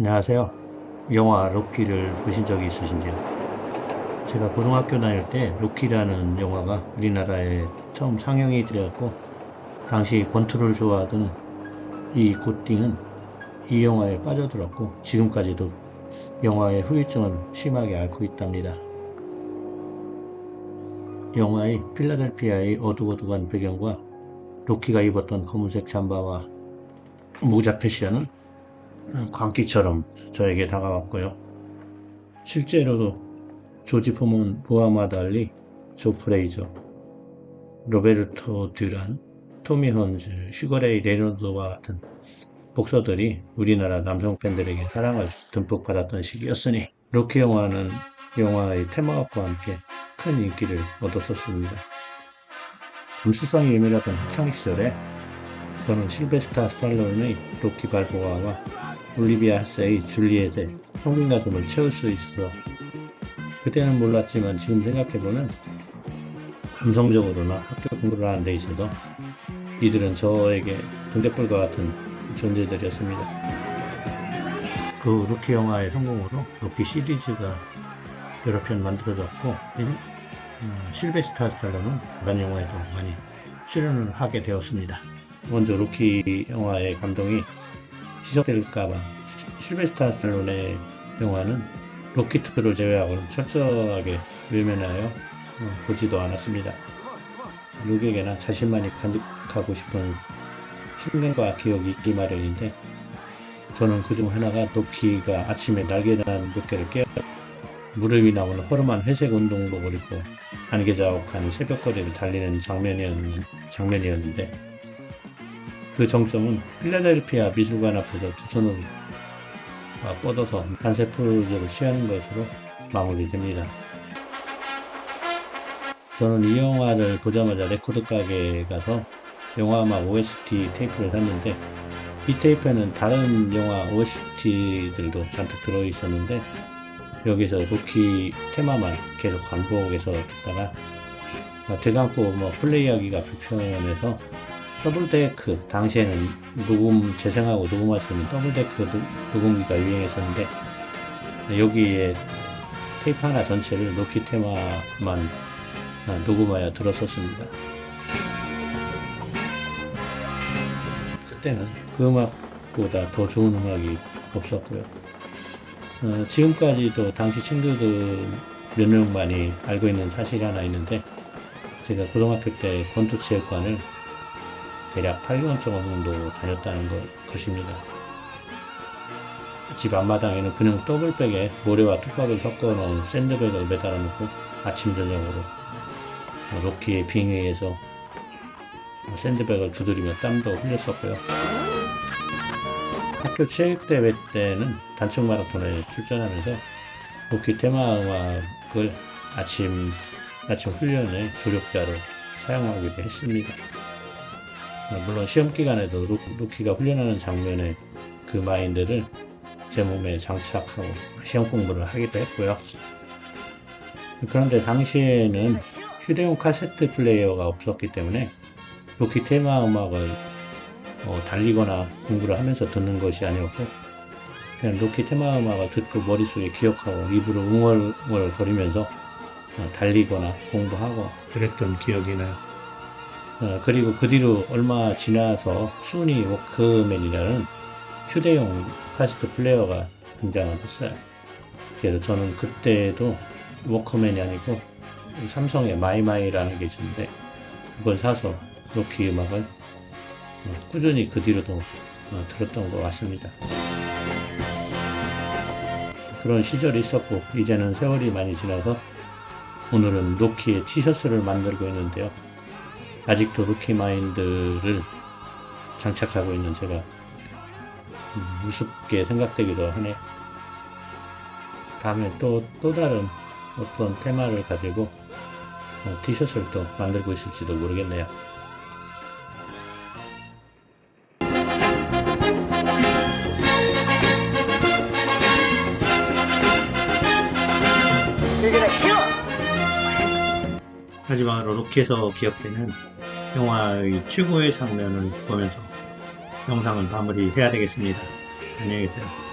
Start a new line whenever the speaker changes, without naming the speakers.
안녕하세요. 영화 로키를 보신 적이 있으신지요? 제가 고등학교 다닐 때 로키라는 영화가 우리나라에 처음 상영이 되었고 당시 권투를 좋아하던 이 고띵은 이 영화에 빠져들었고 지금까지도 영화의 후유증을 심하게 앓고 있답니다. 영화의 필라델피아의 어둑어둑한 배경과 로키가 입었던 검은색 잠바와 모자 패션은 광기처럼 저에게 다가왔고요. 실제로도 조지 포먼, 보아마 달리, 조 프레이저, 로베르토 듀란, 토미 헌즈, 슈거레이 레노드와 같은 복서들이 우리나라 남성 팬들에게 사랑을 듬뿍 받았던 시기였으니 로키 영화는 영화의 테마곡과 함께 큰 인기를 얻었었습니다. 감수성이 예민하던 학창시절에 저는 실베스타 스탈론의 로키 발보아와 올리비아 하스의 줄리엣의 성빈가슴을 채울 수 있어 그때는 몰랐지만 지금 생각해보면 감성적으로나 학교 공부를 하는 데 있어서 이들은 저에게 등대불과 같은 존재들이었습니다. 그 로키 영화의 성공으로 로키 시리즈가 여러 편 만들어졌고 음, 실베스타 스탈론은 다른 영화에도 많이 출연을 하게 되었습니다. 먼저 로키 영화의 감동이 지적될까봐 실베스타 스탈론의 영화는 로키트를 제외하고는 철저하게 외면하여 어, 보지도 않았습니다. 누구에게나 자신만이 간직하고 싶은 힘듦과 기억이 있기 마련인데 저는 그중 하나가 로키가 아침에 날개난 몇 개를 깨어 무릎 이 나오는 허름한 회색 운동복을 입고 안개자욱한 새벽거리를 달리는 장면이었, 장면이었는데 그 정점은 필라델피아 미술관 앞에서 두 손을 뻗어서 한세 포즈를 취하는 것으로 마무리됩니다. 저는 이 영화를 보자마자 레코드 가게에 가서 영화 음악 OST 테이프를 샀는데 이 테이프에는 다른 영화 OST들도 잔뜩 들어있었는데 여기서 로키 테마만 계속 반복해서 듣다가 되감고 뭐 플레이하기가 불편해서 더블데크 당시에는 녹음 재생하고 녹음할 수 있는 더블데크 녹음기가 유행했었는데 여기에 테이프 하나 전체를 로키 테마만 녹음하여 들었었습니다. 그때는 그 음악보다 더 좋은 음악이 없었고요. 어, 지금까지도 당시 친구들 몇 명만이 알고 있는 사실이 하나 있는데 제가 고등학교 때 권투체육관을 대략 8개월 정도 다녔다는 것, 것입니다. 집 앞마당에는 그냥 더블백에 모래와 뚝밥을 섞어 놓은 샌드백을 매달아 놓고 아침 저녁으로 로키의 빙의에서 샌드백을 두드리며 땀도 흘렸었고요. 학교 체육대회 때는 단축 마라톤에 출전하면서 로키 테마 음악을 아침, 아침 훈련의 조력자로 사용하기도 했습니다. 물론 시험 기간에도 루, 루키가 훈련하는 장면의 그 마인드를 제 몸에 장착하고 시험 공부를 하기도 했고요. 그런데 당시에는 휴대용 카세트 플레이어가 없었기 때문에 로키 테마 음악을 어, 달리거나 공부를 하면서 듣는 것이 아니었고 그냥 로키 테마 음악을 듣고 머릿속에 기억하고 입으로 웅얼웅얼 거리면서 어, 달리거나 공부하고 그랬던 기억이 나요. 어, 그리고 그 뒤로 얼마 지나서 소니 워크맨이라는 휴대용 카세트 플레이어가 등장을 했어요. 그래서 저는 그때도 워크맨이 아니고 삼성의 마이마이라는 게 있었는데 그걸 사서 로키 음악을 꾸준히 그 뒤로도 어, 들었던 것 같습니다. 그런 시절이 있었고 이제는 세월이 많이 지나서 오늘은 로키의 티셔츠를 만들고 있는데요. 아직도 로키 마인드를 장착하고 있는 제가 음, 우습게 생각되기도 하네. 다음에 또, 또 다른 어떤 테마를 가지고 어, 티셔츠를 또 만들고 있을지도 모르겠네요. 하지만 로키에서 기억되는 영화의 최고의 장면을 보면서 영상을 마무리해야 되겠습니다. 안녕히 계세요.